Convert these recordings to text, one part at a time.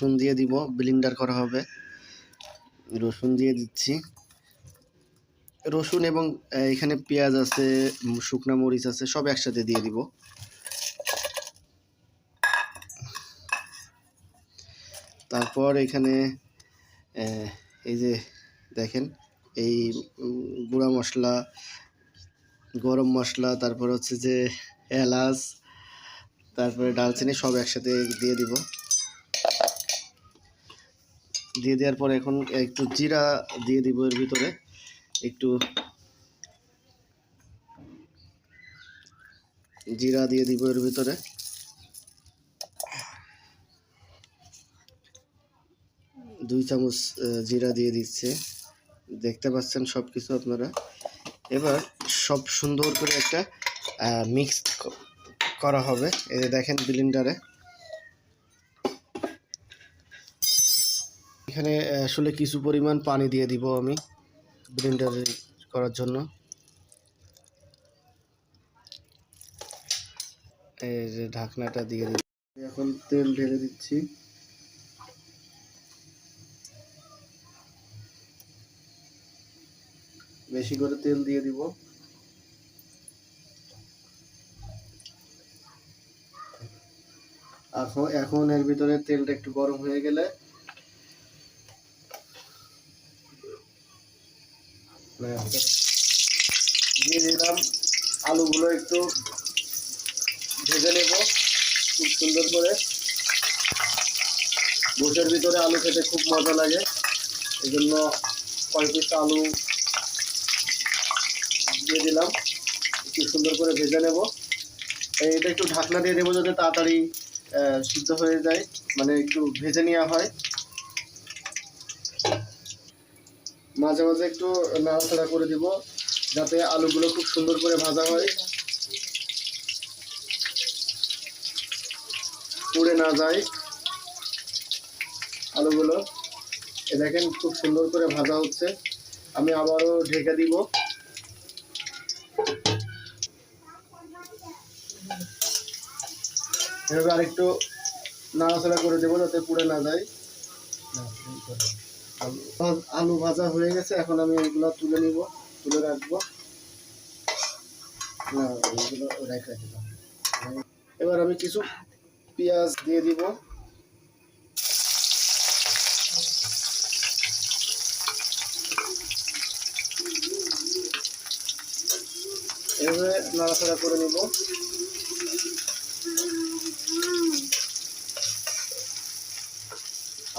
রসুন দিয়ে দিব ব্লিন্ডার করা হবে। রসুন দিয়ে দিচ্ছি। রসুন এবং এখানে পেঁয়াজ আছে শুকনা মরিচ আছে, সব একসাথে দিয়ে দিব। তারপর এখানে এই যে দেখেন, এই গুঁড়া মশলা, গরম মশলা, তারপর হচ্ছে যে এলাচ, তারপরে ডালচিনি সব একসাথে দিয়ে দিব। দিয়ে দেওয়ার পর এখন একটু জিরা দিয়ে দিব এর ভিতরে। একটু জিরা দিয়ে দিব এর ভিতরে। দুই চামচ জিরা দিয়ে দিচ্ছে। দেখতে পাচ্ছেন সব কিছু আপনারা। এবার সব সুন্দর করে একটা মিক্স করা হবে। এই দেখেন ব্লিন্ডারে এখানে আসলে কিছু পরিমাণ পানি দিয়ে দিব আমি ব্লেন্ডারে করার জন্য। এই যে ঢাকনাটা দিয়ে দিচ্ছি। এখন তেল ঢেলে দিচ্ছি। বেশি করে তেল দিয়ে দিব। এখন এখন এর ভিতরে তেলটা একটু গরম হয়ে গেলে দিয়ে দিলাম। আলুগুলো একটু ভেজে নেব, খুব সুন্দর করে। গোসের ভিতরে আলু খেতে খুব মজা লাগে। এই জন্য পিস আলু দিয়ে দিলাম। একটু সুন্দর করে ভেজে নেব। এটা একটু ঢাকনা দিয়ে দেবো যাতে তাড়াতাড়ি সিদ্ধ হয়ে যায়। মানে একটু ভেজে নেওয়া হয়। মাঝে মাঝে একটু নাড়াচাড়া করে দিব, যাতে আলুগুলো খুব সুন্দর করে ভাজা হয়। পুড়ে না যায় আলুগুলো। এ দেখেন খুব সুন্দর করে ভাজা হচ্ছে। আমি আবারও ঢেকে দিব। এভাবে আরেকটু নাড়াচাড়া করে দেবো যাতে পুড়ে না যায়। আলু- ভাজা হয়ে গেছে, এখন আমি এগুলো তুলে নিব, তুলে রাখব। না, এগুলো রেখে দিলাম। এবার আমি কিছু পেঁয়াজ দিয়ে দিব। এভাবে নাড়াচাড়া করে নিব।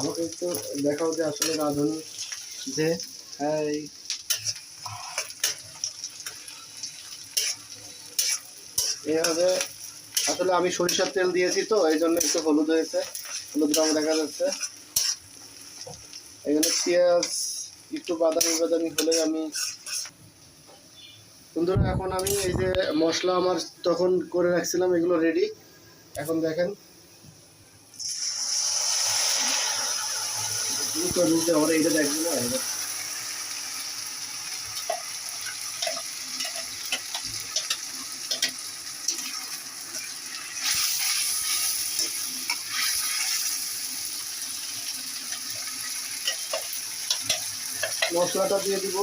আমাকে একটু দেখাও যে আসলে রাঁধুনি যে হ্যাঁ এইভাবে আসলে আমি সরিষার তেল দিয়েছি তো, এই জন্য একটু হলুদ হয়েছে, হলুদ রং দেখা যাচ্ছে। এখানে পেঁয়াজ, একটু বাদামি বাদামি হলে আমি বন্ধুরা এখন আমি এই যে মশলা আমার তখন করে রাখছিলাম, এগুলো রেডি এখন দেখেন হবে এটা দেখব না মশলাটা দিয়ে দিব।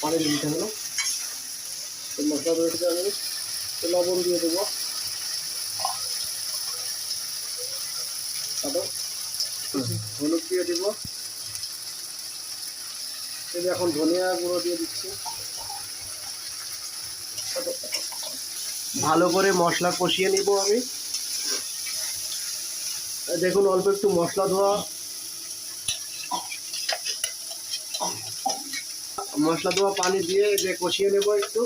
পানি দিতে হলো মশলা লবণ দিয়ে দেবো তারপর হলুদ দিয়ে দিব। এই এখন ধনিয়া গুঁড়ো দিয়ে দিচ্ছি। ভালো করে মশলা কষিয়ে নিব আমি। দেখুন অল্প একটু মশলা ধোয়া। মশলা ধোয়া পানি দিয়ে যে কষিয়ে নেব একটু।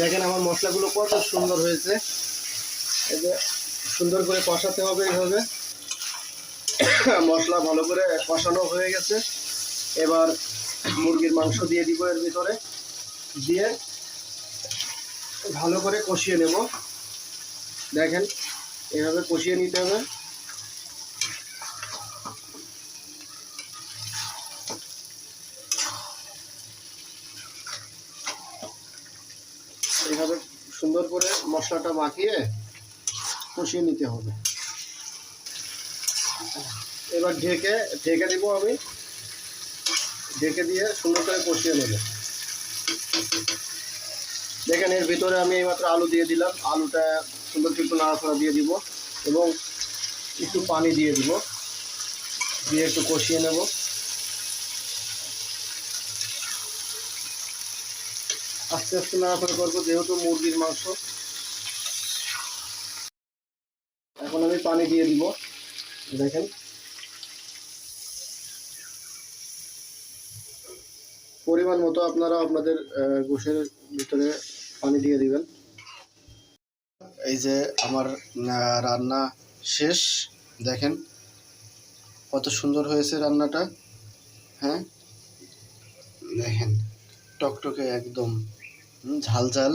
দেখেন আমার মশলাগুলো কত সুন্দর হয়েছে। এই যে সুন্দর করে কষাতে হবে এইভাবে। মশলা ভালো করে কষানো হয়ে গেছে। এবার মুরগির মাংস দিয়ে দিব এর ভিতরে। দিয়ে ভালো করে কষিয়ে নেব। দেখেন, এভাবে কষিয়ে নিতে হবে। এভাবে সুন্দর করে মশলাটা মাখিয়ে কষিয়ে নিতে হবে। এবার ঢেকে ঢেকে দিব আমি। ঢেকে দিয়ে সুন্দর করে কষিয়ে নেব। দেখেন, এর ভিতরে আমি এইমাত্র আলু দিয়ে দিলাম। আলুটা সুন্দর একটু নাড়াচাড়া দিয়ে দিব এবং একটু পানি দিয়ে দিব। দিয়ে একটু কষিয়ে নেব। আস্তে আস্তে নাড়াচাড়া করব, যেহেতু মুরগির মাংস এখন আমি পানি দিয়ে দিব। দেখেন। পরিমাণ মতো আপনারা আপনাদের গোশের ভিতরে পানি দিয়ে দিবেন। এই যে আমার রান্না শেষ। দেখেন কত সুন্দর হয়েছে রান্নাটা। হ্যাঁ? দেখেন, টকটকে একদম ঝাল ঝাল।